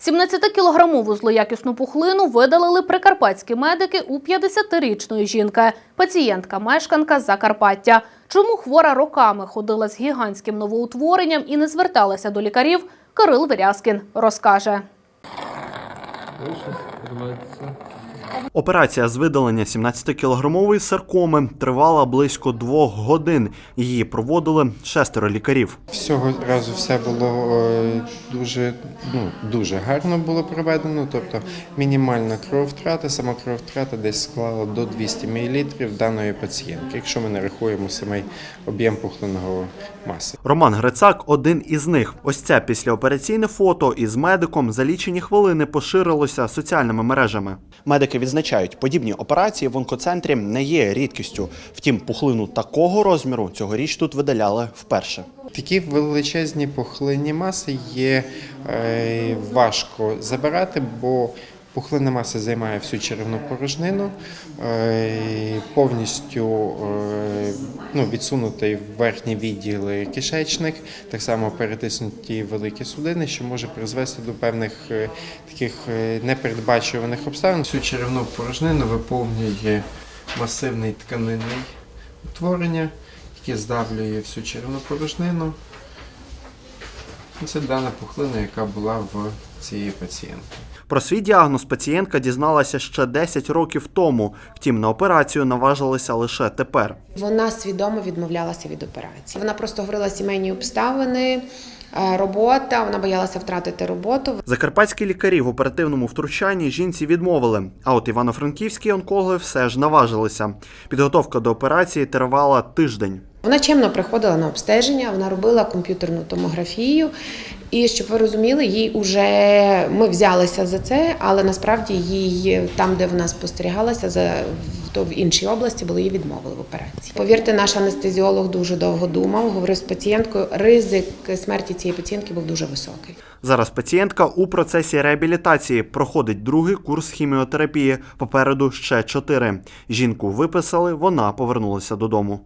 17-кілограмову злоякісну пухлину видалили прикарпатські медики у 50-річної жінки. Пацієнтка мешканка Закарпаття. Чому хвора роками ходила з гігантським новоутворенням і не зверталася до лікарів, Кирил Вирязкін розкаже. Операція з видалення 17-кілограмової саркоми тривала близько двох годин. Її проводили шестеро лікарів. Всього разу все було е, дуже, ну, дуже гарно було проведено, тобто мінімальна крововтрата, сама крововтрата десь склала до 200 мл даної пацієнтки, якщо ми не рахуємо самий об'єм пухлинного маси. Роман Грицак один із них. Ось це післяопераційне фото із медиком за лічені хвилини поширилося соціальними мережами. Медики відзначають, подібні операції в онкоцентрі не є рідкістю. Втім, пухлину такого розміру цьогоріч тут видаляли вперше. Такі величезні пухлинні маси є е, важко забирати, бо пухлинна маса займає всю черевну порожнину, е, повністю е, ну, відсунутий в верхні відділи кишечник, так само перетиснуті великі судини, що може призвести до певних е, таких е, непередбачуваних обставин. Всю черевну порожнину виповнює масивний тканинний утворення, яке здавлює всю черевну порожнину. Це дана пухлина, яка була в цієї пацієнтки. Про свій діагноз пацієнтка дізналася ще 10 років тому. Втім, на операцію наважилася лише тепер. Вона свідомо відмовлялася від операції. Вона просто говорила сімейні обставини, е, робота. Вона боялася втратити роботу. Закарпатські лікарі в оперативному втручанні жінці відмовили. А от івано-франківські онкологи все ж наважилися. Підготовка до операції тривала тиждень. Вона чемно приходила на обстеження, вона робила комп'ютерну томографію. І щоб ви розуміли, їй уже ми взялися за це, але насправді їй там, де вона спостерігалася, за то в іншій області, було їй відмовили в операції. Повірте, наш анестезіолог дуже довго думав, говорив з пацієнткою. Ризик смерті цієї пацієнтки був дуже високий. Зараз пацієнтка у процесі реабілітації проходить другий курс хіміотерапії. Попереду ще чотири. Жінку виписали, вона повернулася додому.